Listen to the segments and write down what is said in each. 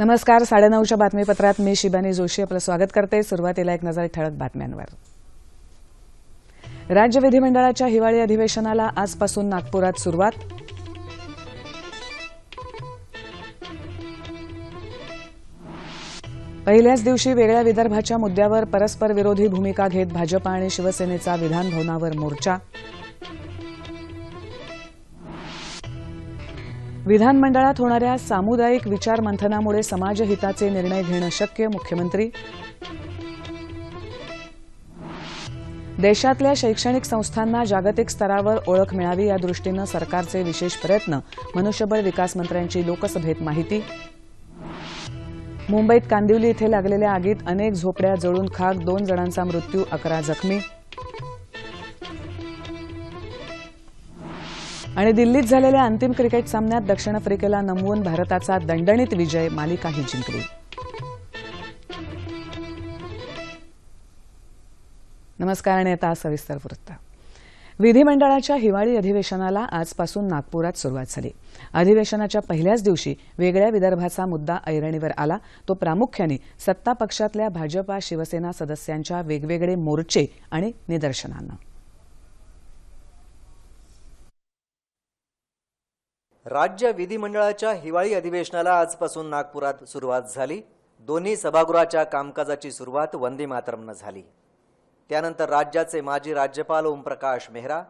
नमस्कार साडेनऊच्या बातमीपत्रात मी शिबानी जोशी आपलं स्वागत करते. सुरुवातीला एक नजर ठळक बातम्यांवर. राज्य विधिमंडळाच्या हिवाळी अधिवेशनाला आजपासून नागपुरात सुरुवात. पहिल्याच दिवशी वेगळ्या विदर्भाच्या मुद्द्यावर परस्पर विरोधी भूमिका घेत भाजपा आणि शिवसेनेचा विधानभवनावर मोर्चा. विधानमंडळात होणाऱ्या सामुदायिक विचारमंथनामुळे समाजहिताचे निर्णय घेणं शक्य मुख्यमंत्री? देशातल्या शैक्षणिक संस्थांना जागतिक स्तरावर ओळख मिळावी या दृष्टीनं सरकारचे विशेष प्रयत्न मनुष्यबळ विकास मंत्र्यांची लोकसभेत माहिती? मुंबईत कांदिवली इथे लागलेल्या आगीत अनेक झोपड्या जळून खाक दोन जणांचा मृत्यू अकरा जखमी? आणि दिल्लीत झालेल्या अंतिम क्रिकेट सामन्यात दक्षिण आफ्रिकेला नमवून भारताचा दणदणीत विजय मालिकाही जिंकली. नमस्कार आणि आता सविस्तर वृत्त. विधिमंडळाच्या हिवाळी अधिवेशनाला आजपासून नागपुरात सुरुवात झाली. अधिवेशनाच्या पहिल्याच दिवशी वेगळ्या विदर्भाचा मुद्दा ऐरणीवर आला. तो प्रामुख्याने सत्ता पक्षातल्या भाजपा शिवसेना सदस्यांच्या वेगवेगळे मोर्चे आणि निदर्शनांना. राज्य विधिमंडळाच्या हिवाळी अधिवेशनाला आजपासून नागपुरात सुरुवात झाली. दोन्ही सभागृहाच्या कामकाजाची सुरुवात वंदे मातरमनं झाली. त्यानंतर राज्याचे माजी राज्यपाल ओमप्रकाश मेहरा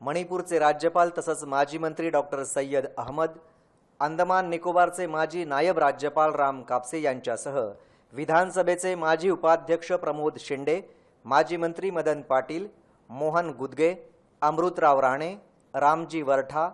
मणिपूरचे राज्यपाल तसंच माजी मंत्री डॉक्टर सय्यद अहमद अंदमान निकोबारचे माजी नायब राज्यपाल राम कापसे यांच्यासह विधानसभेचे माजी उपाध्यक्ष प्रमोद शिंदे माजी मंत्री मदन पाटील मोहन गुदगे अमृतराव राणे रामजी वरठा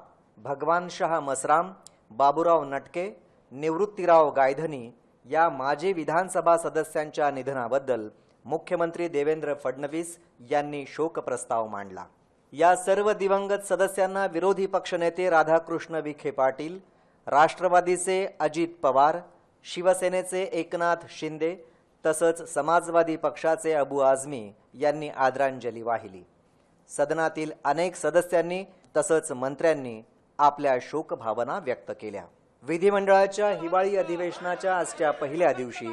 भगवान शाह मसराम बाबूराव नटके निवृत्तीराव गायधनी या माजी विधानसभा सदस्यांच्या निधनाबद्दल मुख्यमंत्री देवेंद्र फडणवीस यांनी शोकप्रस्ताव मांडला. या सर्व दिवंगत सदस्यांना विरोधी पक्षनेते राधाकृष्ण विखे पाटील राष्ट्रवादीचे अजित पवार शिवसेनेचे एकनाथ शिंदे तसंच समाजवादी पक्षाचे अबू आझमी यांनी आदरांजली वाहिली. सदनातील अनेक सदस्यांनी तसंच मंत्र्यांनी आपल्या शोकभावना व्यक्त केल्या. विधिमंडळाच्या हिवाळी अधिवेशनाच्या आजच्या पहिल्या दिवशी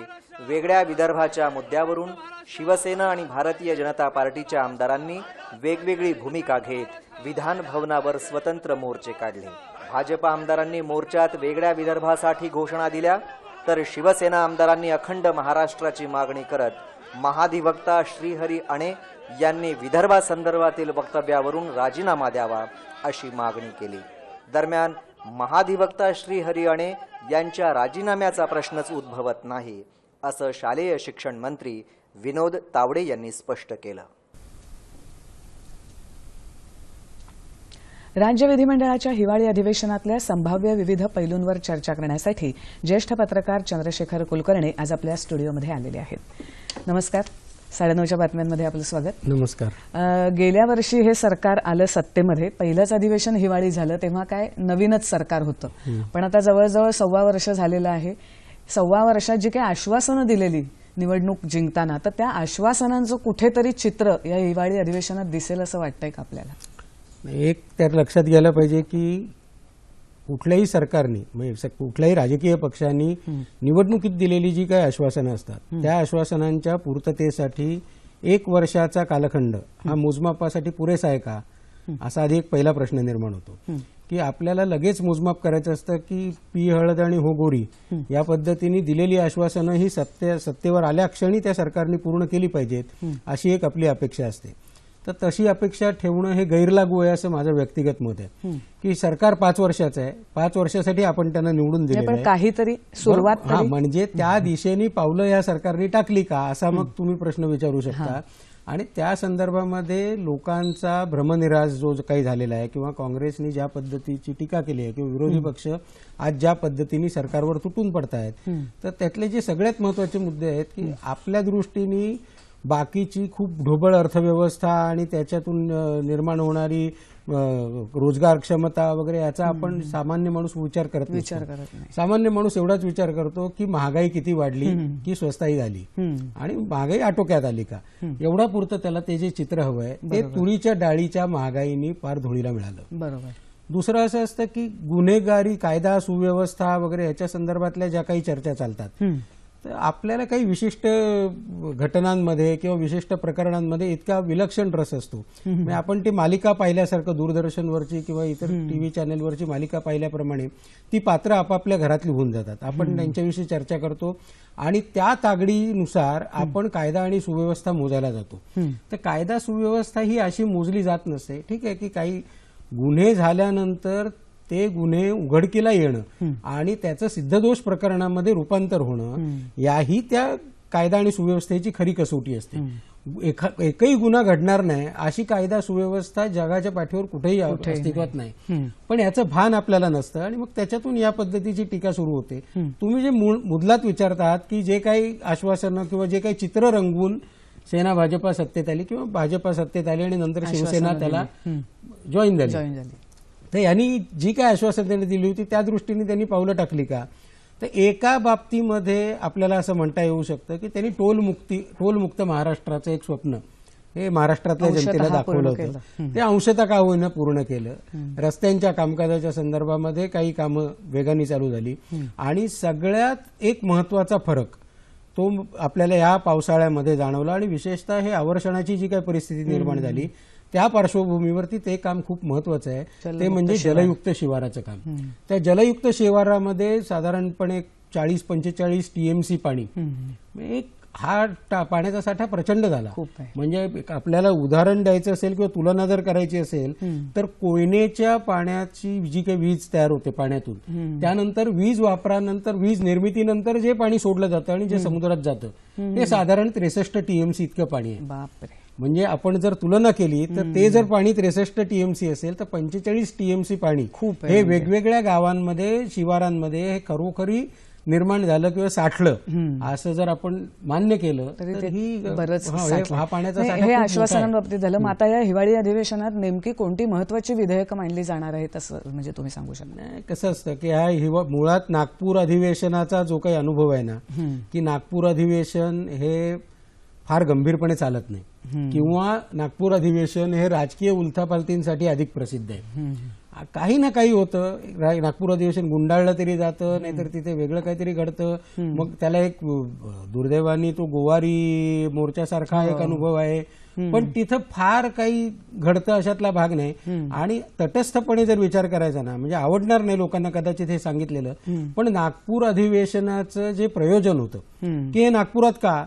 वेगळ्या विदर्भाच्या मुद्द्यावरून शिवसेना आणि भारतीय जनता पार्टीच्या आमदारांनी वेगवेगळी भूमिका घेत विधान भवनावर स्वतंत्र मोर्चे काढले. भाजप आमदारांनी मोर्चात वेगळ्या विदर्भासाठी घोषणा दिल्या तर शिवसेना आमदारांनी अखंड महाराष्ट्राची मागणी करत महाधिवक्ता श्रीहरी अणे यांनी विदर्भासंदर्भातील वक्तव्यावरून राजीनामा द्यावा अशी मागणी केली. दरम्यान महाधिवक्ता श्री हरी यांच्या राजीनाम्याचा प्रश्नच उद्भवत नाही असं शालेय शिक्षण मंत्री विनोद तावडे यांनी स्पष्ट केलं. राज्य विधिमंडळाच्या हिवाळी अधिवेशनातल्या संभाव्य विविध पैलूंवर चर्चा करण्यासाठी ज्येष्ठ पत्रकार चंद्रशेखर कुलकर्णी आज आपल्या स्टुडिओमध्ये आलेले आहेत. नमस्कार. साडेनऊच्या बातम्यांमध्ये आपलं स्वागत. नमस्कार. गेल्या वर्षी हे सरकार आलं सत्तेमध्ये. पहिलंच अधिवेशन हिवाळी झालं तेव्हा काय नवीनच सरकार होतं. पण आता जवळजवळ सव्वा वर्ष झालेलं आहे. सव्वा वर्षात जी काही आश्वासनं दिलेली निवडणूक जिंकताना तर त्या आश्वासनांचं कुठेतरी चित्र या हिवाळी अधिवेशनात दिसेल असं वाटतंय का आपल्याला? एक त्यात लक्षात घ्यायला पाहिजे की कुठल्याही सरकारने म्हणजे कुठल्याही राजकीय पक्षांनी निवडणुकीत दिलेली जी काही आश्वासनं असतात त्या आश्वासनांच्या पूर्ततेसाठी एक वर्षाचा कालखंड हा मोजमापासाठी पुरेसा आहे का? असा आधी एक पहिला प्रश्न निर्माण होतो. की आपल्याला लगेच मोजमाप करायचं असतं की पी हळद आणि हो गोरी या पद्धतीने दिलेली आश्वासनं ही सत्य सत्तेवर आल्या क्षणी त्या सरकारने पूर्ण केली पाहिजेत अशी एक आपली अपेक्षा असते. तर तशी अपेक्षा ठेवणं हे गैरलागू आहे असं माझं व्यक्तिगत मत आहे. की सरकार पाच वर्षाचं आहे. पाच वर्षासाठी आपण त्यांना निवडून आहे. काहीतरी सुरुवात हा म्हणजे त्या दिशेने पावलं या सरकारने टाकली का असा मग तुम्ही प्रश्न विचारू शकता. आणि त्या संदर्भामध्ये लोकांचा भ्रमनिराश जो काही झालेला आहे किंवा काँग्रेसने ज्या पद्धतीची टीका केली आहे किंवा विरोधी पक्ष आज ज्या पद्धतीने सरकारवर तुटून पडतायत तर त्यातले जे सगळ्यात महत्त्वाचे मुद्दे आहेत की आपल्या दृष्टीने बाकीची खूप ढोबळ अर्थव्यवस्था आणि त्याच्यातून निर्माण होणारी रोजगार क्षमता वगैरे याचा आपण सामान्य माणूस विचार करत. विचार करत नाही. सामान्य माणूस एवढाच विचार करतो की महागाई किती वाढली की स्वस्ताई झाली. आणि महागाई आटोक्यात आली का? एवढा पुरतं त्याला ते जे चित्र हवंय ते तुरीच्या डाळीच्या महागाईनी फार धुळीला मिळालं. बरोबर. दुसरं असं असतं की गुन्हेगारी कायदा सुव्यवस्था वगैरे याच्या संदर्भातल्या ज्या काही चर्चा चालतात तर आपल्याला काही विशिष्ट घटनांमध्ये किंवा विशिष्ट प्रकरणांमध्ये इतका विलक्षण रस असतो. म्हणजे आपण ती मालिका पाहिल्यासारखं दूरदर्शनवरची किंवा इतर टीव्ही चॅनेलवरची मालिका पाहिल्याप्रमाणे ती पात्र आपापल्या घरातली होऊन जातात. आपण त्यांच्याविषयी चर्चा करतो आणि त्या तागडीनुसार आपण कायदा आणि सुव्यवस्था मोजायला जातो. तर कायदा सुव्यवस्था ही अशी मोजली जात नसते. ठीक आहे की काही गुन्हे झाल्यानंतर ते गुन्हे उघडकीला येणं आणि त्याचं सिद्धदोष प्रकरणामध्ये रूपांतर होणं याही त्या कायदा आणि सुव्यवस्थेची खरी कसोटी असते. एकही गुन्हा घडणार नाही अशी कायदा सुव्यवस्था जगाच्या पाठीवर कुठेही अस्तित्वात नाही. पण याचं भान आपल्याला नसतं आणि मग त्याच्यातून या पद्धतीची टीका सुरू होते. तुम्ही जे मूळ- मुद्लात विचारतात की जे काही आश्वासनं किंवा जे काही चित्र रंगवून सेना भाजपा सत्तेत आली किंवा भाजपा सत्तेत आली आणि नंतर शिवसेना त्याला जॉईन झाली. तर यांनी जी काय आश्वासन त्यांनी दिली होती त्या दृष्टीने त्यांनी पावलं टाकली का? तर एका बाबतीमध्ये आपल्याला असं म्हणता येऊ शकतं की त्यांनी टोलमुक्ती टोलमुक्त महाराष्ट्राचं एक स्वप्न हे महाराष्ट्रातल्या जनतेला दाखवलं होतं. ते अंशतः का होईना पूर्ण केलं. रस्त्यांच्या कामकाजाच्या संदर्भामध्ये काही कामं वेगाने चालू झाली. आणि सगळ्यात एक महत्त्वाचा फरक तो आपल्याला या पावसाळ्यामध्ये जाणवला आणि विशेषतः हे आवर्षणाची जी काही परिस्थिती निर्माण झाली त्या पार्श्वभूमीवरती ते काम खूप महत्वाचं आहे. ते म्हणजे जलयुक्त शिवाराचं काम. त्या जलयुक्त शिवारामध्ये साधारणपणे चाळीस पंचेचाळीस टीएमसी पाणी. एक हा टा- पाण्याचा साठा प्रचंड झाला. म्हणजे आपल्याला उदाहरण द्यायचं असेल किंवा तुलना जर करायची असेल तर कोयनेच्या पाण्याची जी काही वीज तयार होते पाण्यातून त्यानंतर वीज वापरानंतर वीज निर्मितीनंतर जे पाणी सोडलं जातं आणि जे समुद्रात जातं ते साधारण त्रेसष्ट टीएमसी इतकं पाणी आहे. बापरे. म्हणजे आपण जर तुलना केली तर ते जर पाणी त्रेसष्ट टीएमसी असेल तर पंचेचाळीस टीएमसी पाणी खूप हे वेगवेगळ्या गावांमध्ये शिवारांमध्ये हे खरोखरी निर्माण झालं किंवा साठलं. असं जर आपण मान्य केलं तरी ही बरंच हा. आश्वासनांबाबतीत झालं. मग आता या हिवाळी अधिवेशनात नेमकी कोणती महत्वाची विधेयकं मांडली जाणार आहेत असं म्हणजे तुम्ही सांगू शकता? कसं असतं की हा हिवा मुळात नागपूर अधिवेशनाचा जो काही अनुभव आहे ना की नागपूर अधिवेशन हे फार गंभीरपणे चालत नाही. किंवा नागपूर अधिवेशन हे राजकीय उलथापालथींसाठी अधिक प्रसिद्ध आहे. काही ना काही होतं. नागपूर अधिवेशन गुंडाळलं तरी जातं नाहीतर तिथे वेगळं काहीतरी घडतं. मग त्याला एक दुर्दैवानी तो गोवारी मोर्चासारखा एक अनुभव आहे. पण तिथं फार काही घडतं अशातला भाग नाही. आणि तटस्थपणे जर विचार करायचा ना म्हणजे आवडणार नाही लोकांना कदाचित हे सांगितलेलं पण नागपूर अधिवेशनाचं जे प्रयोजन होतं की हे नागपुरात का?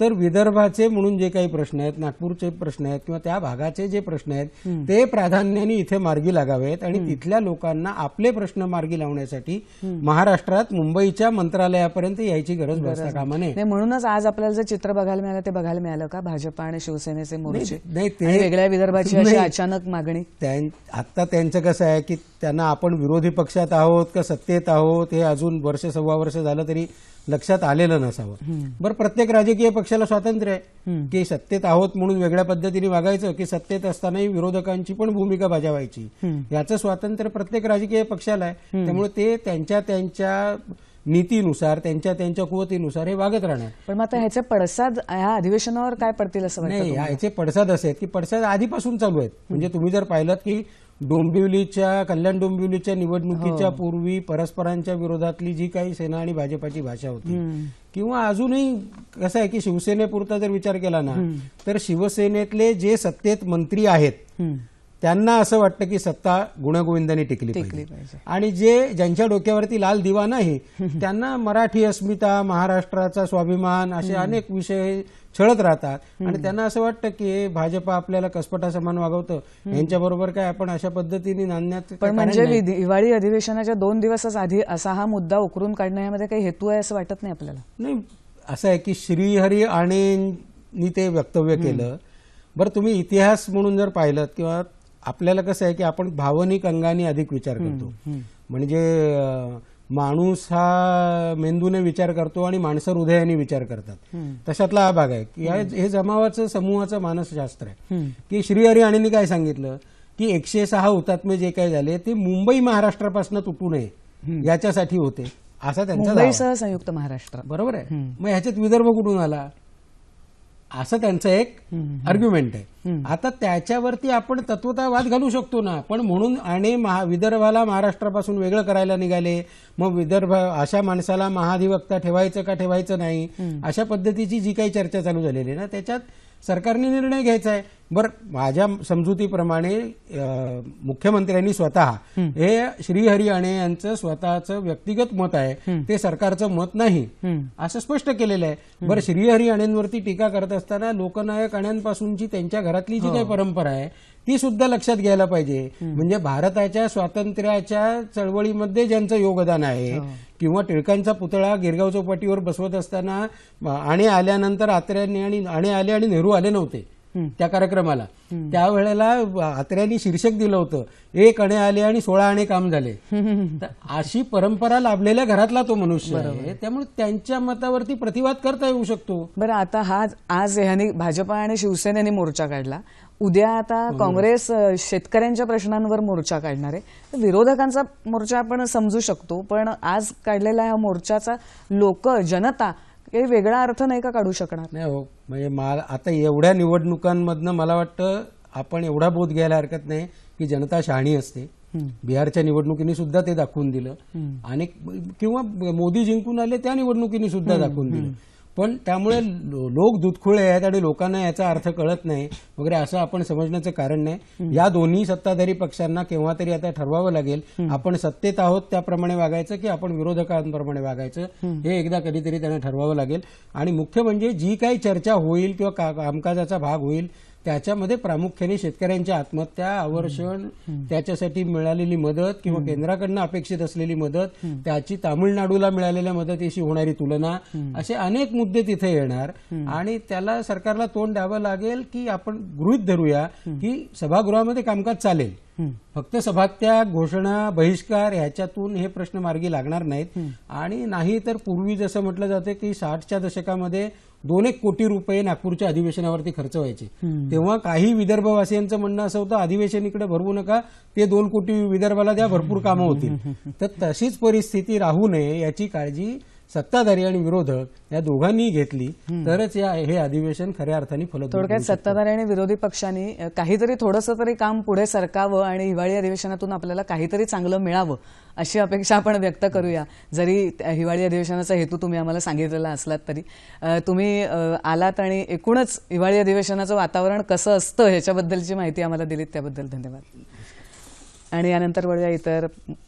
तर विदर्भाचे म्हणून जे काही प्रश्न आहेत नागपूरचे प्रश्न आहेत किंवा त्या भागाचे जे प्रश्न आहेत ते प्राधान्याने इथे मार्गी लागावेत आणि तिथल्या लोकांना आपले प्रश्न मार्गी लावण्यासाठी महाराष्ट्रात मुंबईच्या मंत्रालयापर्यंत यायची गरज भासता कामा नये. म्हणूनच आज आपल्याला जे चित्र बघायला मिळालं ते बघायला मिळालं का? भाजपा आणि शिवसेनेचे मोर्चे. नाही, ते- वेगळ्या विदर्भाची अशी. अचानक मागणी. आता त्यांचं कसं आहे की त्यांना आपण विरोधी पक्षात आहोत का सत्तेत आहोत हे अजून वर्ष सव्वा वर्ष झालं तरी लक्षात आलेलं नसावं. बरं प्रत्येक राजकीय पक्षाला स्वातंत्र्य आहे की सत्तेत आहोत म्हणून वेगळ्या पद्धतीने वागायचं की सत्तेत असतानाही विरोधकांची पण भूमिका बजावायची. याचं स्वातंत्र्य प्रत्येक राजकीय पक्षाला आहे. त्यामुळे ते त्यांच्या त्यांच्या नीतीनुसार त्यांच्या त्यांच्या कुवतीनुसार हे वागत राहणार. पण आता ह्याचे पडसाद ह्या अधिवेशनावर काय पडतील असं नाही तुम्हाला? याचे पडसाद असे आहेत की पडसाद आधीपासून चालू आहेत. म्हणजे तुम्ही जर पाहिलं की डोंबिवलीच्या कल्याण डोंबिवलीच्या निवडणुकीच्या पूर्वी परस्परांच्या विरोधातली जी काही सेना आणि भाजपाची भाषा होती किंवा अजूनही कसं आहे की शिवसेनेपुरता जर विचार केला ना तर शिवसेनेतले जे सत्तेत मंत्री आहेत त्यांना असं वाटतं की सत्ता गुणगोविंदाने टिकली टिकली पाहिजे. आणि जे ज्यांच्या डोक्यावरती लाल दिवा नाही त्यांना मराठी अस्मिता महाराष्ट्राचा स्वाभिमान असे अनेक विषय छळत राहतात. आणि त्यांना असं वाटतं की भाजप आपल्याला कसपटा समान वागवतं यांच्याबरोबर काय आपण अशा पद्धतीने नांदण्यात पण म्हणजे हिवाळी अधिवेशनाच्या दोन दिवसच आधी असा हा मुद्दा उकरून काढण्यामध्ये काही हेतू आहे असं वाटत नाही आपल्याला? नाही असं आहे की श्रीहरी आणेंनी ते वक्तव्य केलं. बरं तुम्ही इतिहास म्हणून जर पाहिलं किंवा आपल्याला कसं आहे की आपण भावनिक अंगाने अधिक विचार करतो. म्हणजे माणूस हा मेंदूने विचार करतो आणि माणसं हृदयाने विचार करतात. तशातला हा भाग आहे. की हा- जमावाचं समूहाचं मानसशास्त्र आहे. की श्रीहरी आणेंनी काय सांगितलं? की एकशे सहा हुतात्मे जे काही झाले ते मुंबई महाराष्ट्रापासून तुटू नये. याच्यासाठी होते. असा त्यांचा संयुक्त महाराष्ट्र. बरोबर आहे. मग ह्याच्यात विदर्भ कुठून आला? असं त्यांचं एक आर्ग्युमेंट आहे. आता त्याच्यावरती आपण तत्वता वाद घालू शकतो ना. पण म्हणून आणि महा विदर्भाला महाराष्ट्रापासून वेगळं करायला निघाले. मग विदर्भ अशा माणसाला महाधिवक्ता ठेवायचं का ठेवायचं नाही? अशा पद्धतीची जी काही चर्चा चालू झालेली आहे ना त्याच्यात सरकारने निर्णय घ्यायचा आहे. बरं माझ्या समजुतीप्रमाणे मुख्यमंत्र्यांनी स्वतः हे श्रीहरी आणे यांचं स्वतःचं व्यक्तिगत मत आहे. ते सरकारचं मत नाही. असं स्पष्ट केलेलं आहे. बरं श्रीहरी आणेंवरती टीका करत असताना लोकनायक आण्यांपासूनची त्यांच्या घरातली जी काही परंपरा आहे ती सुद्धा लक्षात घ्यायला पाहिजे. म्हणजे भारताच्या स्वातंत्र्याच्या चळवळीमध्ये ज्यांचं योगदान आहे किंवा टिळकांचा पुतळा गिरगाव चौपाटीवर बसवत असताना आणि आल्यानंतर आत्र्यांनी आणि आणि आले आणि नेहरू आले नव्हते. त्या कार्यक्रमाला. त्यावेळेला आत्र्यांनी शीर्षक दिलं होतं एक अणे आले आणि सोळा अणे काम झाले. अशी परंपरा लाभलेल्या घरातला तो मनुष्य आहे. त्यामुळे त्यांच्या मतावरती प्रतिवाद करता येऊ शकतो. बरं आता हा आज ह्यांनी भाजपा आणि शिवसेनेने मोर्चा काढला. उद्या आता काँग्रेस अ, शेतकऱ्यांच्या प्रश्नांवर मोर्चा काढणार आहे. विरोधकांचा मोर्चा आपण समजू शकतो पण आज काढलेला ह्या मोर्चाचा लोक जनता काही वेगळा अर्थ नाही का काढू शकणार? नाही हो. म्हणजे मला आता एवढ्या निवडणुकांमधनं मला वाटतं आपण एवढा बोध घ्यायला हरकत नाही की जनता शहाणी असते. बिहारच्या निवडणुकीने सुद्धा ते दाखवून दिलं. आणि किंवा मोदी जिंकून आले त्या निवडणुकीने सुद्धा दाखवून दिलं. पण त्यामुळे लोक दुधखुळे आहेत आणि लोकांना याचा अर्थ कळत नाही. वगैरे असं आपण समजण्याचं कारण नाही. या दोन्ही सत्ताधारी पक्षांना केव्हा तरी आता ठरवावं लागेल. आपण सत्तेत आहोत त्याप्रमाणे वागायचं की आपण विरोधकांप्रमाणे वागायचं? हे एकदा कधीतरी त्यांना ठरवावं लागेल. आणि मुख्य म्हणजे जी काही चर्चा होईल किंवा कामकाजाचा भाग होईल त्याच्यामध्ये प्रामुख्याने शेतकऱ्यांच्या आत्महत्या आवर्षण त्याच्यासाठी मिळालेली मदत किंवा केंद्राकडनं अपेक्षित असलेली मदत त्याची तामिळनाडूला मिळालेल्या मदतीशी होणारी तुलना असे अनेक मुद्दे तिथे येणार. आणि त्याला सरकारला तोंड द्यावं लागेल की आपण गृहित धरूया की सभागृहामध्ये कामकाज चालेल. फक्त सभात्याग घोषणा बहिष्कार ह्याच्यातून हे प्रश्न मार्गी लागणार नाहीत. आणि नाही तर पूर्वी जसं म्हटलं जातं की साठच्या दशकामध्ये दोन एक कोटी रुपये नागपूरच्या अधिवेशनावरती खर्च व्हायचे. तेव्हा काही विदर्भवासियांचं म्हणणं असं होतं अधिवेशन इकडे भरवू नका ते दोन कोटी विदर्भाला द्या भरपूर कामं होतील. तर तशीच परिस्थिती राहू नये याची काळजी सत्ताधारी आणि विरोधक या दोघांनी घेतली तरच या हे अधिवेशन खऱ्या अर्थाने फलत थोडक्यात सत्ताधारी आणि विरोधी पक्षांनी काहीतरी थोडंसं तरी काम पुढे सरकावं आणि हिवाळी अधिवेशनातून आपल्याला काहीतरी चांगलं मिळावं अशी अपेक्षा आपण व्यक्त करूया. जरी हिवाळी अधिवेशनाचा हेतू तुम्ही आम्हाला सांगितलेला असलात तरी. तुम्ही आलात आणि एकूणच हिवाळी अधिवेशनाचं वातावरण कसं असतं ह्याच्याबद्दलची माहिती आम्हाला दिलीत त्याबद्दल धन्यवाद. आणि यानंतर वळूया इतर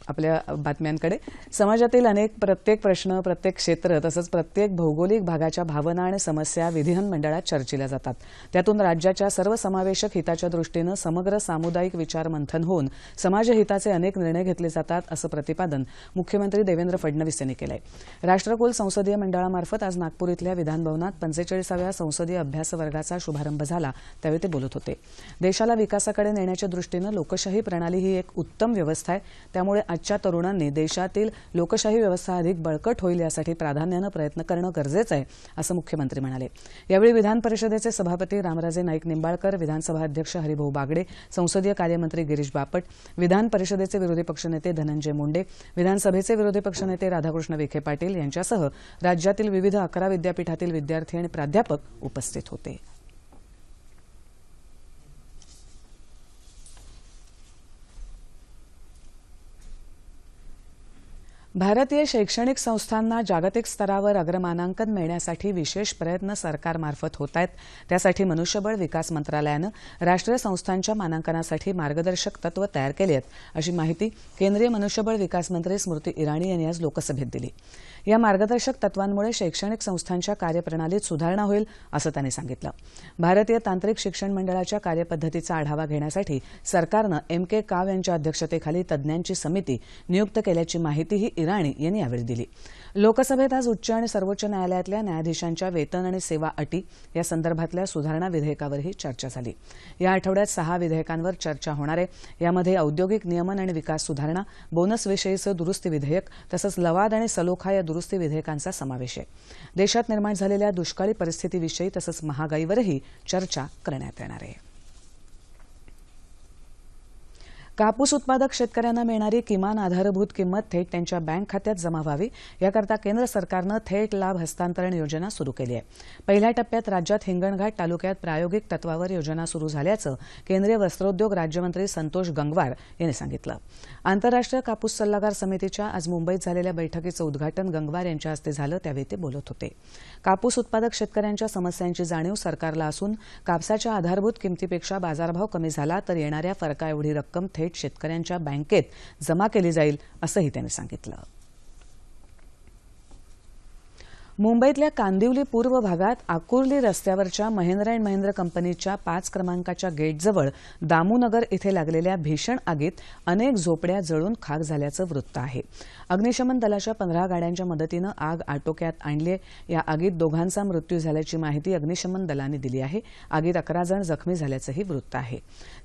आपल्या बातम्यांकडे. समाजातील अनेक प्रत्येक प्रश्न प्रत्येक क्षेत्र तसंच प्रत्येक भौगोलिक भागाच्या भावना आणि समस्या विधिमंडळात मंडळात चर्चिल्या जातात. त्यातून राज्याच्या सर्वसमावेशक हिताच्या दृष्टीनं समग्र सामुदायिक विचार मंथन होऊन समाजहिताचे अनेक निर्णय घेतले जातात असं प्रतिपादन मुख्यमंत्री देवेंद्र फडणवीस यांनी केलंय. राष्ट्रकुल संसदीय मंडळामार्फत आज नागपूर इथल्या विधानभवनात पंचेचाळीसाव्या संसदीय अभ्यास वर्गाचा शुभारंभ झाला. त्यावेळी ते बोलत होते. देशाला विकासाकडे नेण्याच्या दृष्टीनं लोकशाही प्रणाली ही एक उत्तम व्यवस्था आहे. त्यामुळे आजच्या तरुणांनी देशातील लोकशाही व्यवस्था अधिक बळकट होईल यासाठी प्राधान्यानं प्रयत्न करणं गरजेचं आहे असं मुख्यमंत्री म्हणाले. यावेळी विधान परिषदेचे सभापती रामराजे नाईक निंबाळकर विधानसभा अध्यक्ष हरिभाऊ बागडे संसदीय कार्यमंत्री गिरीश बापट विधान परिषदेचे विरोधी पक्षनेते धनंजय मुंडे विधानसभेचे विरोधी पक्षनेते राधाकृष्ण विखे पाटील यांच्यासह राज्यातील विविध अकरा विद्यापीठातील विद्यार्थी आणि प्राध्यापक उपस्थित होते. भारतीय शैक्षणिक संस्थांना जागतिक स्तरावर अग्रमानांकन मिळण्यासाठी विशेष प्रयत्न सरकारमार्फत होत आहेत त्यासाठी मनुष्यबळ विकास मंत्रालयानं राष्ट्रीय संस्थांच्या मानांकनासाठी मार्गदर्शक तत्व तयार केली आहेत अशी माहिती केंद्रीय मनुष्यबळ विकास मंत्री स्मृती इराणी यांनी आज लोकसभेत दिली. या मार्गदर्शक तत्वांमुळे शैक्षणिक संस्थांच्या कार्यप्रणालीत सुधारणा होईल असं त्यांनी सांगितलं. भारतीय तांत्रिक शिक्षण मंडळाच्या कार्यपद्धतीचा आढावा घेण्यासाठी सरकारनं एम के काव यांच्या अध्यक्षतेखाली तज्ज्ञांची समिती नियुक्त केल्याची माहितीही इराणी यांनी यावेळी दिली. लोकसभेत आज उच्च आणि सर्वोच्च न्यायालयातल्या न्यायाधीशांच्या वेतन आणि सेवा अटी या संदर्भातल्या सुधारणा विधेयकावरही चर्चा झाली. या आठवड्यात सहा विधेयकांवर चर्चा होणार आहे. यामध्ये औद्योगिक नियमन आणि विकास सुधारणा बोनसविषयीचं दुरुस्ती विधेयक तसंच लवाद आणि सलोखा या दुरुस्ती विधेयकांचा समावेश आहे. देशात निर्माण झालेल्या दुष्काळी परिस्थितीविषयी तसंच महागाईवरही चर्चा करण्यात येणार आहे. कापूस उत्पादक शेतकऱ्यांना मिळणारी किमान आधारभूत किंमत थेट त्यांच्या बँक खात्यात जमा व्हावी याकरता केंद्र सरकारनं थेट लाभ हस्तांतरण योजना सुरू केली आहे. पहिल्या टप्प्यात राज्यात हिंगणघाट तालुक्यात प्रायोगिक तत्वावर योजना सुरू झाल्याचं केंद्रीय वस्त्रोद्योग राज्यमंत्री संतोष गंगवार यांनी सांगितलं. आंतरराष्ट्रीय कापूस सल्लागार समितीच्या आज मुंबईत झालेल्या बैठकीचं उद्घाटन गंगवार यांच्या हस्ते झालं त्यावेळी ते बोलत होते. कापूस उत्पादक शेतकऱ्यांच्या समस्यांची जाणीव सरकारला असून कापसाच्या आधारभूत किमतीपेक्षा बाजारभाव कमी झाला तर येणाऱ्या फरकाएवढी रक्कम थेट शेतकऱ्यांच्या बँकेत जमा केली जाईल असंही त्यांनी सांगितलं. मुंबईतल्या कांदिवली पूर्व भागात आकुर्ली रस्त्यावरच्या महेंद्र अँड महेंद्र कंपनीच्या पाच क्रमांकाच्या गेटजवळ दामूनगर इथे लागलेल्या भीषण आगीत अनेक झोपड्या जळून खाक झाल्याचं वृत्त आहे. अग्निशमन दलाच्या पंधरा गाड्यांच्या मदतीनं आग आटोक्यात आणली या आगीत दोघांचा मृत्यू झाल्याची माहिती अग्निशमन दलाने दिली आहे. आगीत अकरा जण जखमी झाल्याचंही वृत्त आहे.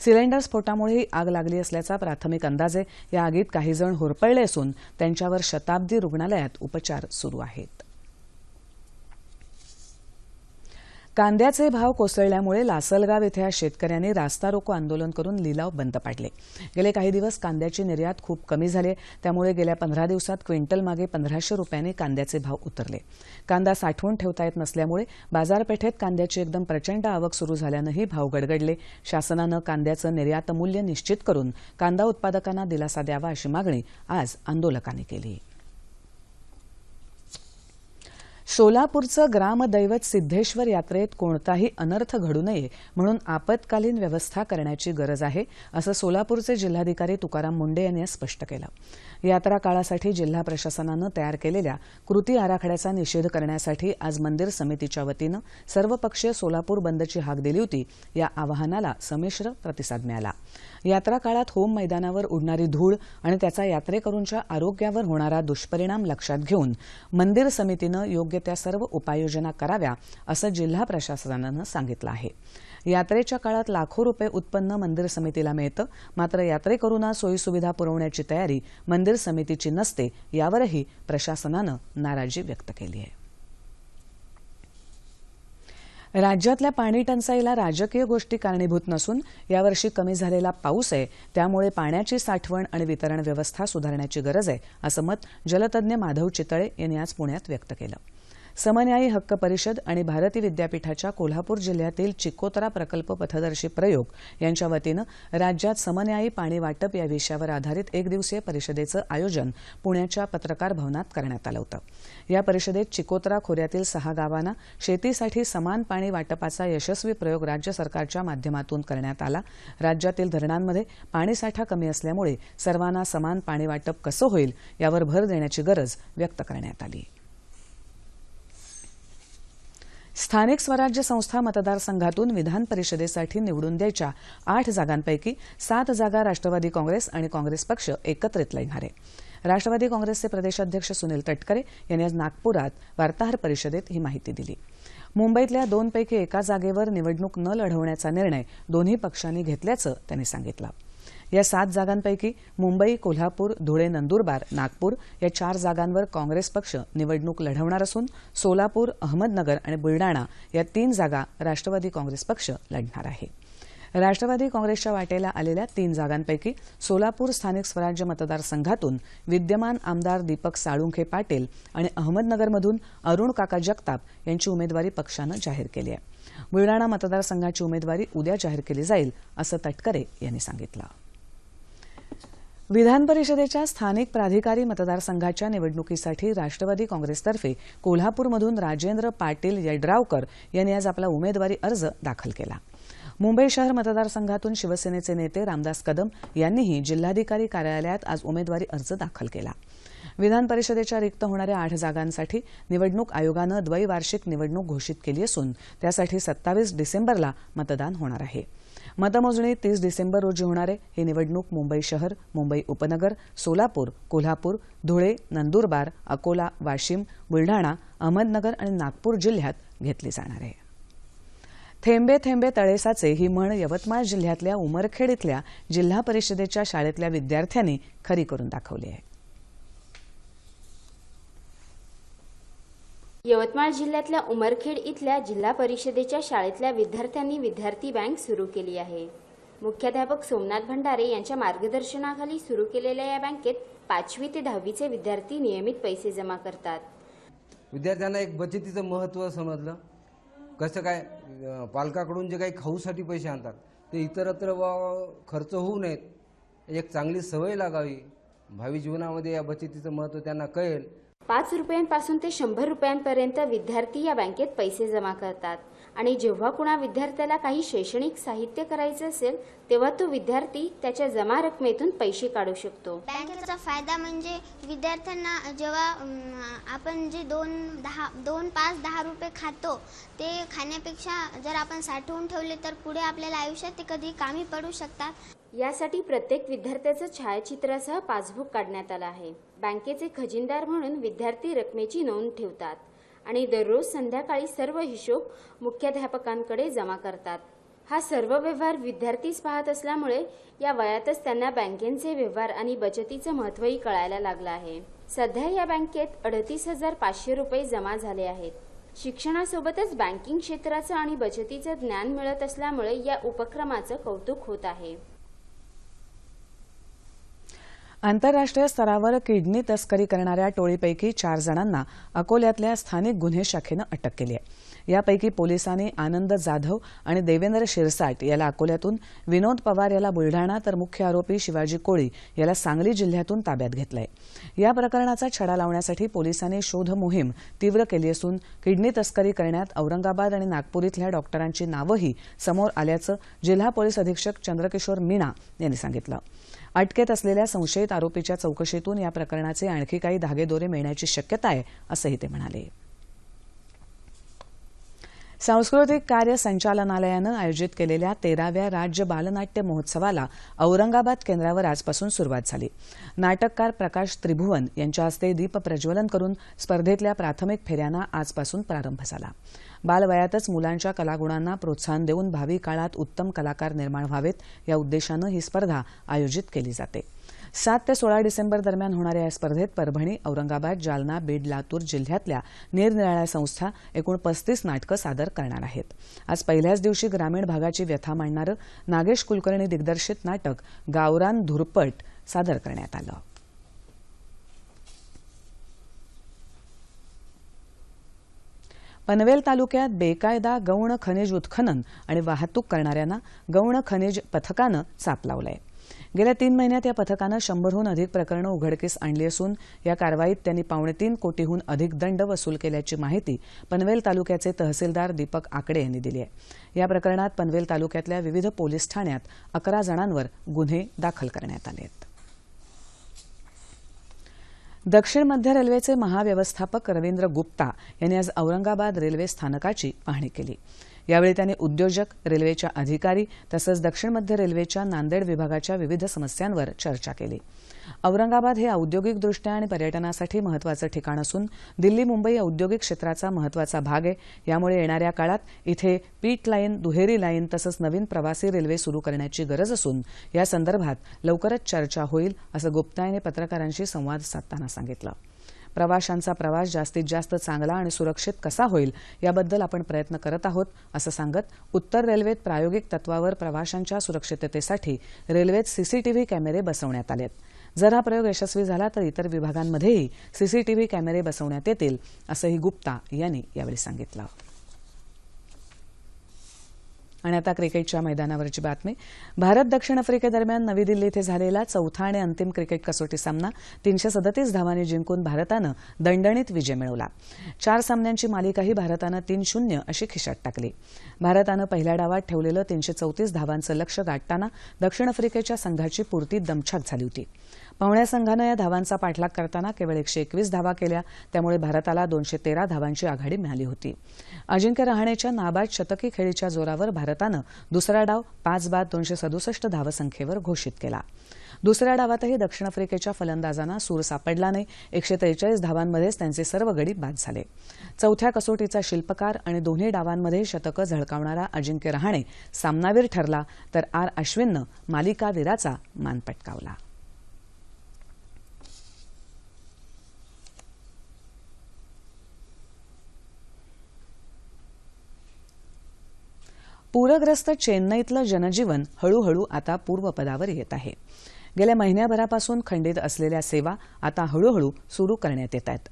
सिलेंडर स्फोटामुळे ही आग लागली असल्याचा प्राथमिक अंदाज आहे. या आगीत काही जण होरपळले असून त्यांच्यावर शताब्दी रुग्णालयात उपचार सुरू आहेत. कांद्याचे भाव कोसळल्यामुळे लासलगाव इथल्या शेतकऱ्यांनी रास्ता रोको आंदोलन करून लिलाव बंद पाडले. गेले काही दिवस कांद्याची निर्यात खूप कमी झाली. त्यामुळे गेल्या पंधरा दिवसात क्विंटल मागे पंधराशे रुपयांनी कांद्याचे भाव उतरले. कांदा साठवून ठेवता येत नसल्यामुळे बाजारपेठेत कांद्याची एकदम प्रचंड आवक सुरू झाल्यानंही भाव गडगडले. शासनानं कांद्याचं निर्यात मूल्य निश्चित करून कांदा उत्पादकांना दिलासा द्यावा अशी मागणी आज आंदोलकांनी केली. सोलापूरचं ग्रामदैवत सिद्धेश्वर यात्रेत कोणताही अनर्थ घडू नये म्हणून आपत्कालीन व्यवस्था करण्याची गरज आहे असं सोलापूरचे जिल्हाधिकारी तुकाराम मुंडे यांनी स्पष्ट केलं. यात्रा काळासाठी जिल्हा प्रशासनानं तयार केलेल्या कृती आराखड्याचा निषेध करण्यासाठी आज मंदिर समितीच्या वतीनं सर्वपक्षीय सोलापूर बंदची हाक दिली होती. या आवाहनाला संमिश्र प्रतिसाद मिळाला. यात्रा काळात होम मैदानावर उडणारी धूळ आणि त्याचा यात्रेकरूंच्या आरोग्यावर होणारा दुष्परिणाम लक्षात घेऊन मंदिर समितीनं योग्य त्या सर्व उपाययोजना कराव्या असं जिल्हा प्रशासनानं सांगितलं आहे. यात्रेच्या काळात लाखो रुपये उत्पन्न मंदिर समितीला मिळतं. मात्र यात्रेकरूंना सोयीसुविधा पुरवण्याची तयारी मंदिर समितीची नसते यावरही प्रशासनानं नाराजी व्यक्त केली आहे. राज्यातल्या पाणी टंचाईला राजकीय गोष्टी कारणीभूत नसून यावर्षी कमी झालेला पाऊस आहे. त्यामुळे पाण्याची साठवण आणि वितरण व्यवस्था सुधारण्याची गरज आहे असं मत जलतज्ञ माधव चितळे यांनी आज पुण्यात व्यक्त केलं. समन्यायी हक्क परिषद आणि भारती विद्यापीठाच्या कोल्हापूर जिल्ह्यातील चिकोतरा प्रकल्प पथदर्शी प्रयोग यांच्या वतीनं राज्यात समन्यायी पाणी वाटप या विषयावर आधारित एक दिवसीय परिषदेचं आयोजन पुण्याच्या पत्रकार भवनात करण्यात आलं होतं. या परिषदेत चिकोतरा खोऱ्यातील सहा गावांना शेतीसाठी समान पाणी वाटपाचा यशस्वी प्रयोग राज्य सरकारच्या माध्यमातून करण्यात आला. राज्यातील धरणांमध्ये पाणीसाठा कमी असल्यामुळे सर्वांना समान पाणी वाटप कसं होईल यावर भर देण्याची गरज व्यक्त करण्यात आली. स्थानिक स्वराज्य संस्था मतदारसंघातून विधान परिषदेसाठी निवडून द्यायच्या आठ जागांपैकी सात जागा राष्ट्रवादी काँग्रेस आणि काँग्रेस पक्ष एकत्रित लढणार. आहे राष्ट्रवादी काँग्रेसचे प्रदेशाध्यक्ष सुनील तटकरे यांनी आज नागपुरात वार्ताहर परिषदेत ही माहिती दिली. मुंबईतल्या दोनपैकी एका जागेवर निवडणूक न लढवण्याचा निर्णय दोन्ही पक्षांनी घेतल्याचं त्यांनी सांगितलं. या सात जागांपैकी मुंबई कोल्हापूर धुळे नंदुरबार नागपूर या चार जागांवर काँग्रेस पक्ष निवडणूक लढवणार असून सोलापूर अहमदनगर आणि बुलडाणा या तीन जागा राष्ट्रवादी काँग्रेस पक्ष लढणार आहे. राष्ट्रवादी काँग्रेसच्या वाटेला आलेल्या तीन जागांपैकी सोलापूर स्थानिक स्वराज्य मतदारसंघातून विद्यमान आमदार दीपक साळुंखे पाटील आणि अहमदनगरमधून अरुण काका जगताप यांची उमेदवारी पक्षानं जाहीर केली आहे. बुलडाणा मतदारसंघाची उमेदवारी उद्या जाहीर केली जाईल असं तटकरे यांनी सांगितलं. विधान परिषदेच्या स्थानिक प्राधिकारी मतदारसंघाच्या निवडणुकीसाठी राष्ट्रवादी काँग्रेसतर्फे कोल्हापूरमधून राजेंद्र पाटील यड्रावकर यांनी आज आपला उमेदवारी अर्ज दाखल केला. मुंबई शहर मतदारसंघातून शिवसेनेचे नेते रामदास कदम यांनीही जिल्हाधिकारी कार्यालयात आज उमेदवारी अर्ज दाखल केला. विधान परिषदेच्या रिक्त होणाऱ्या आठ जागांसाठी निवडणूक आयोगानं द्वैवार्षिक निवडणूक घोषित केली असून त्यासाठी सत्तावीस डिसेंबरला मतदान होणार आहे. मतमोजणी तीस डिसेंबर रोजी होणार आहे. ही निवडणूक मुंबई शहर मुंबई उपनगर सोलापूर कोल्हापूर धुळे नंदुरबार अकोला वाशिम बुलढाणा अहमदनगर आणि नागपूर जिल्ह्यात घेतली जाणार आहे. थेंबे थेंबे तळेसाचे ही म्हण यवतमाळ जिल्ह्यातल्या उमरखेड इथल्या जिल्हा परिषदेच्या शाळेतल्या विद्यार्थ्यांनी खरी करून दाखवली आहे. यवतमाळ जिल्ह्यातल्या उमरखेड इथल्या जिल्हा परिषदेच्या शाळेतल्या विद्यार्थ्यांनी विद्यार्थी बँक सुरू केली आहे. मुख्याध्यापक सोमनाथ भंडारे यांच्या मार्गदर्शनाखाली सुरू केलेल्या या बँकेत पाचवी ते दहावीचे विद्यार्थी नियमित पैसे जमा करतात. विद्यार्थ्यांना एक बचतीचं महत्त्व समजलं. कसं काय पालकाकडून जे काही खाऊसाठी पैसे आणतात ते इतरत्र खर्च होऊ नयेत. एक चांगली सवय लागावी. भावी जीवनामध्ये या बचतीचं महत्त्व त्यांना कळेल. पाच रुपयांपासून ते शंभर रुपयांपर्यंत विद्यार्थी या बँकेत पैसे जमा करतात. आणि जेव्हा कुणा विद्यार्थ्याला काही शैक्षणिक साहित्य करायचं असेल तेव्हा तो विद्यार्थी त्याच्या जमा रकमेतून पैसे काढू शकतो. बँकेचा फायदा म्हणजे विद्यार्थ्यांना जेव्हा आपण जे दोन दहा दोन पाच दहा रुपये खातो ते खाण्यापेक्षा जर आपण साठवून ठेवले तर पुढे आपल्याला आयुष्यात ते कधी कामी पडू शकतात. यासाठी प्रत्येक विद्यार्थ्याचं छायाचित्रासह पासबुक काढण्यात आलं आहे. बँकेचे खजिनदार म्हणून विद्यार्थी रकमेची नोंद ठेवतात आणि दररोज संध्याकाळी सर्व हिशोब मुख्याध्यापकांकडे जमा करतात. हा सर्व व्यवहार विद्यार्थीच पाहत असल्यामुळे या वयातच त्यांना बँकेचे व्यवहार आणि बचतीचं महत्त्वही कळायला लागलं आहे. सध्या या बँकेत अडतीस हजार पाचशे रुपये जमा झाले आहेत. शिक्षणासोबतच बँकिंग क्षेत्राचं आणि बचतीचं ज्ञान मिळत असल्यामुळे या उपक्रमाचं कौतुक होत आहे. आंतरराष्ट्रीय स्तरावर किडनी तस्करी करणाऱ्या टोळीपैकी चार जणांना अकोल्यातल्या स्थानिक गुन्हे शाखेनं अटक केली आहे. यापैकी पोलिसांनी आनंद जाधव आणि देवेंद्र शिरसाट याला अकोल्यातून विनोद पवार याला बुलढाणा तर मुख्य आरोपी शिवाजी कोळी याला सांगली जिल्ह्यातून ताब्यात घेतलंय. या प्रकरणाचा छडा लावण्यासाठी पोलिसांनी शोध मोहीम तीव्र केली असून किडनी तस्करी करण्यात औरंगाबाद आणि नागपूर इथल्या डॉक्टरांची नावंही समोर आल्याचं जिल्हा पोलीस अधीक्षक चंद्रकिशोर मीणा यांनी सांगितलं. अटकेत असलेल्या संशयित आरोपीच्या चौकशीतून या प्रकरणाचे आणखी काही धागेदोरे मिळण्याची शक्यता आहे असंही ते म्हणाले. सांस्कृतिक कार्य संचालनालयानं आयोजित केलेल्या तेराव्या राज्य बालनाट्य महोत्सवाला औरंगाबाद केंद्रावर आजपासून सुरुवात झाली. नाटककार प्रकाश त्रिभुवन यांच्या हस्ते दीप प्रज्वलन करून स्पर्धेतल्या प्राथमिक फेऱ्यांना आजपासून प्रारंभ झाला. बालवयातच मुलांच्या कलागुणांना प्रोत्साहन देऊन भावी काळात उत्तम कलाकार निर्माण व्हावेत या उद्देशानं ही स्पर्धा आयोजित केली जाते. सात ते सोळा डिसेंबर दरम्यान होणाऱ्या या स्पर्धेत परभणी औरंगाबाद जालना बीड लातूर जिल्ह्यातल्या निरनिराळ्या संस्था एकूण पस्तीस नाटकं सादर करणार आहेत. आज पहिल्याच दिवशी ग्रामीण भागाची व्यथा मांडणारं नागेश कुलकर्णी दिग्दर्शित नाटक गावरान धुरपट सादर करण्यात आलं. पनवेल तालुक्यात बेकायदा गौण खनिज उत्खनन आणि वाहतूक करणाऱ्यांना गौण खनिज पथकानं चाप आहे गेल्या तीन महिन्यात या पथकानं शंभरहून अधिक प्रकरणं उघडकीस आणली असून या कारवाईत त्यांनी पावणेतीन कोटीहून अधिक दंड वसूल केल्याची माहिती पनवेल तालुक्याचे तहसीलदार दीपक आकडे यांनी दिली आहे. या प्रकरणात पनवेल तालुक्यातल्या विविध पोलीस ठाण्यात अकरा जणांवर गुन्हे दाखल करण्यात आले आहेत. दक्षिण मध्य रेल्वेचे महाव्यवस्थापक रवींद्र गुप्ता यांनी आज औरंगाबाद रेल्वे स्थानकाची पाहणी केली. यावेळी त्यांनी उद्योजक रेल्वेच्या अधिकारी तसंच दक्षिण मध्य रेल्वेच्या नांदेड विभागाच्या विविध समस्यांवर चर्चा केली. औरंगाबाद हे औद्योगिकदृष्ट्या आणि पर्यटनासाठी महत्वाचं ठिकाण असून दिल्ली मुंबई औद्योगिक क्षेत्राचा महत्त्वाचा भाग आहे. यामुळे येणाऱ्या काळात इथे पीट लाईन दुहेरी लाईन तसंच नवीन प्रवासी रेल्वे सुरू करण्याची गरज असून या संदर्भात लवकरच चर्चा होईल असं गुप्ता यांनी पत्रकारांशी संवाद साधताना सांगितलं. प्रवाशांचा प्रवास जास्तीत जास्त चांगला आणि सुरक्षित कसा होईल याबद्दल आपण प्रयत्न करत आहोत असं सांगत उत्तर रेल्वेत प्रायोगिक तत्वावर प्रवाशांच्या सुरक्षिततेसाठी रेल्वेत सीसीटीव्ही कॅमेरे बसवण्यात आलेत. जर हा प्रयोग यशस्वी झाला तर इतर विभागांमध्येही सीसीटीव्ही कॅमेरे बसवण्यात येतील असंही गुप्ता यांनी यावेळी सांगितलं. आणि आता क्रिकेटच्या मैदानावरची बातमी. भारत दक्षिण आफ्रिकेदरम्यान नवी दिल्ली इथं झालेला चौथा आणि अंतिम क्रिकेट कसोटी सामना तीनशे सदतीस धावांनी जिंकून भारतानं दणदणीत विजय मिळवला. चार सामन्यांची मालिकाही भारतानं तीन शून्य अशी खिशात टाकली. भारतानं पहिल्या डावात ठेवलेलं तीनशे चौतीस धावांचं लक्ष गाठताना दक्षिण आफ्रिकेच्या संघाची पुरती दमछाक झाली होती. पाहुण्या संघानं या धावांचा पाठलाग करताना केवळ एकशे एकवीस धावा केल्या. त्यामुळे भारताला दोनशे तेरा धावांची आघाडी मिळाली होती. अजिंक्य रहाणेच्या नाबाद शतकी खेळीच्या जोरावर भारतानं दुसरा डाव पाच बाद दोनशे सदुसष्ट धावसंख्येवर घोषित केला. दुसऱ्या डावातही दक्षिण आफ्रिकेच्या फलंदाजांना सूर सापडला नाही. एकशे त्रेचाळीस धावांमध्येच त्यांचे सर्व गडी बाद झाले. चौथ्या कसोटीचा शिल्पकार आणि दोन्ही डावांमध्ये शतकं झळकावणारा अजिंक्य रहाणे सामनावीर ठरला तर आर अश्विननं मालिकावीराचा मान पटकावला. पूरग्रस्त चेन्नईतलं जनजीवन हळूहळू आता पूर्वपदावर येत आहे. गेल्या महिन्याभरापासून खंडित असलेल्या सेवा आता हळूहळू सुरू करण्यात येत आहेत.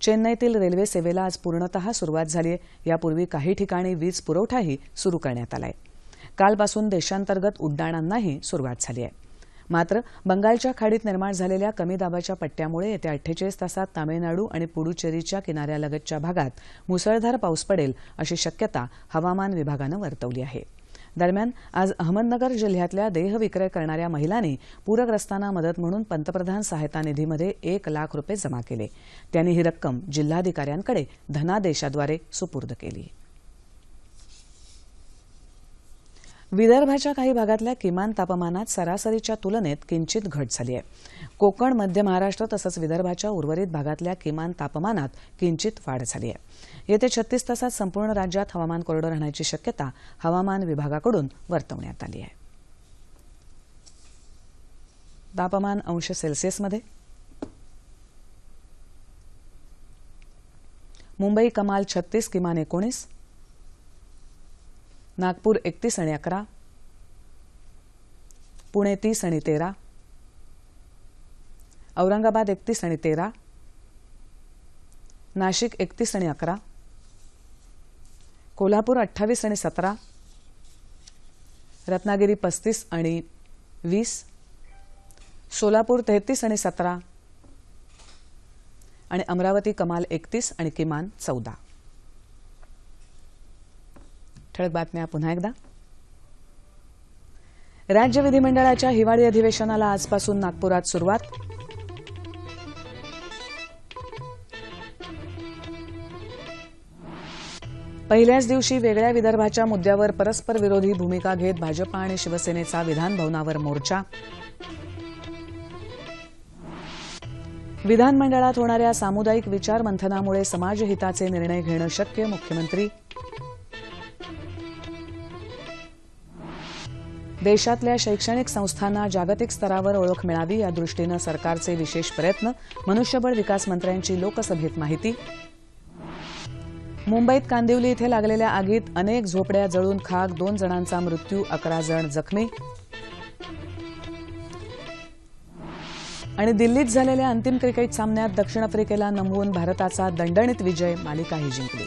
चेन्नईतील रेल्वे सेवेला आज पूर्णतः सुरुवात झाली आहे. यापूर्वी काही ठिकाणी वीज पुरवठाही सुरू करण्यात आला आहे कालपासून देशांतर्गत उड्डाणांनाही सुरुवात झाली आहे. मात्र बंगालच्या खाडीत निर्माण झालेल्या कमी दाबाच्या पट्ट्यामुळे येत्या अठ्ठेचाळीस तासात तामिळनाडू आणि पुडुचेरीच्या किनाऱ्यालगतच्या भागात मुसळधार पाऊस पडेल अशी शक्यता हवामान विभागानं वर्तवली आहे. दरम्यान आज अहमदनगर जिल्ह्यातल्या देह विक्रय करणाऱ्या महिलांनी पूरग्रस्तांना मदत म्हणून पंतप्रधान सहायता निधीमध्ये एक लाख रुपये जमा केले. त्यांनी ही रक्कम जिल्हाधिकाऱ्यांकडे धनादेशाद्वारे सुपूर्द केली. विदर्भाच्या काही भागातल्या किमान तापमानात सरासरीच्या तुलनेत किंचित घट झाली आहे. कोकण मध्य महाराष्ट्र तसंच विदर्भाच्या उर्वरित भागातल्या किमान तापमानात किंचित वाढ झाली आहे. येत्या छत्तीस तासात संपूर्ण राज्यात हवामान कोरडं राहण्याची शक्यता हवामान विभागाकडून वर्तवण्यात आली आहे. तापमान अंश सेल्सिअसमध्ये. मुंबई कमाल छत्तीस किमान एकोणीस नागपूर एकतीस आणि अकरा. पुणे तीस आणि तेरा. औरंगाबाद एकतीस आणि तेरा. नाशिक एकतीस आणि अकरा. कोल्हापूर अठ्ठावीस आणि सतरा. रत्नागिरी पस्तीस आणि वीस. सोलापूर तेहतीस आणि सतरा. आणि अमरावती कमाल एकतीस आणि किमान चौदा. ठळक बातम्या पुन्हा एकदा. राज्य विधिमंडळाच्या हिवाळी अधिवेशनाला आजपासून नागपुरात सुरुवात. पहिल्याच दिवशी वेगळ्या विदर्भाच्या मुद्द्यावर परस्पर विरोधी भूमिका घेत भाजपा आणि शिवसेनेचा विधानभवनावर मोर्चा. विधानमंडळात होणाऱ्या सामुदायिक विचार मंथनामुळे समाजहिताचे निर्णय घेणं शक्य मुख्यमंत्री देशातल्या शैक्षणिक संस्थांना जागतिक स्तरावर ओळख मिळावी या दृष्टीनं सरकारचे विशेष प्रयत्न मनुष्यबळ विकास मंत्र्यांची लोकसभेत माहिती. मुंबईत कांदिवली इथे लागलेल्या आगीत अनेक झोपड्या जळून खाक दोन जणांचा मृत्यू अकरा जण जखमी. आणि दिल्लीत झालेल्या अंतिम क्रिकेट सामन्यात दक्षिण आफ्रिकेला नमवून भारताचा दणदणीत विजय मालिकाही जिंकली.